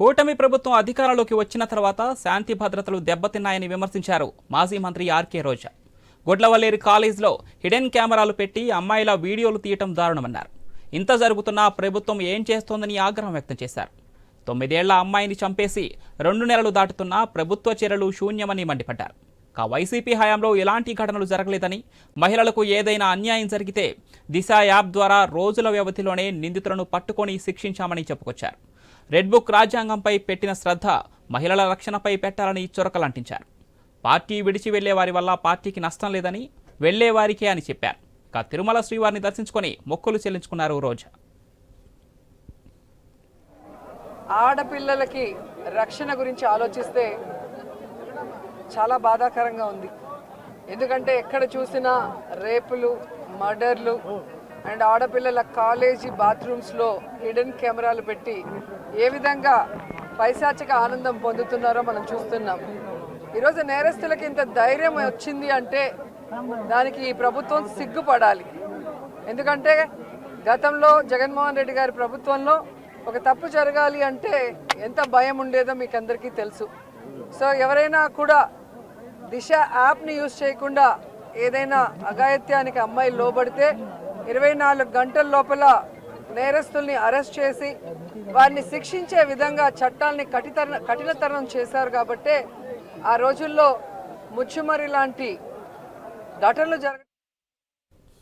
కూటమి ప్రభుత్వం అధికారంలోకి వచ్చిన తర్వాత శాంతి భద్రతలు దెబ్బతిన్నాయని విమర్శించారు మాజీ మంత్రి ఆర్కే రోజా. గుడ్లవల్లేరు కాలేజ్లో హిడెన్ కెమెరాలు పెట్టి అమ్మాయిల వీడియోలు తీయటం దారుణమన్నారు. ఇంత జరుగుతున్నా ప్రభుత్వం ఏం చేస్తోందని ఆగ్రహం వ్యక్తం చేశారు. తొమ్మిదేళ్ళ అమ్మాయిని చంపేసి రెండు నెలలు దాటుతున్నా ప్రభుత్వ చర్యలు శూన్యమని మండిపడ్డారు. కా వైసీపీ హయాంలో ఎలాంటి ఘటనలు జరగలేదని మహిళలకు ఏదైనా అన్యాయం జరిగితే దిశ యాప్ ద్వారా రోజుల వ్యవధిలోనే నిందితులను పట్టుకొని శిక్షించామని చెప్పుకొచ్చారు. రెడ్ బుక్ రాజ్యాంగంపై పెట్టిన శ్రద్ధ మహిళల రక్షణపై పెట్టాలని చొరకలంటించారు. పార్టీ విడిచి వెళ్ళే వారి వల్ల పార్టీకి నష్టం లేదని వెళ్ళేవారికే అని చెప్పారు. ఇక తిరుమల శ్రీవారిని దర్శించుకొని మొక్కులు చెల్లించుకున్నారు రోజా. ఆడపిల్లలకి రక్షణ గురించి ఆలోచిస్తే చాలా బాధాకరంగా ఉంది. ఎందుకంటే ఎక్కడ చూసినా రేపులు మర్డర్లు అండ్ ఆడపిల్లల కాలేజీ బాత్రూమ్స్లో హిడెన్ కెమెరాలు పెట్టి ఏ విధంగా పైశాచిక ఆనందం పొందుతున్నారో మనం చూస్తున్నాం. ఈరోజు నేరస్తులకి ఇంత ధైర్యం వచ్చింది అంటే దానికి ఈ ప్రభుత్వం సిగ్గుపడాలి. ఎందుకంటే గతంలో జగన్మోహన్ రెడ్డి గారి ప్రభుత్వంలో ఒక తప్పు జరగాలి అంటే ఎంత భయం ఉండేదో మీకు అందరికీ తెలుసు. సో ఎవరైనా కూడా దిశ యాప్ని యూజ్ చేయకుండా ఏదైనా అఘాయిత్యానికి అమ్మాయి లోబడితే ఇరవై నాలుగు గంటల లోపల నేరస్తుల్ని అరెస్ట్ చేసి వారిని శిక్షించే విధంగా చట్టాలని కఠితర కఠినతరం చేశారు కాబట్టే ఆ రోజుల్లో ముచ్చుమరి లాంటి ఘటనలు జరగ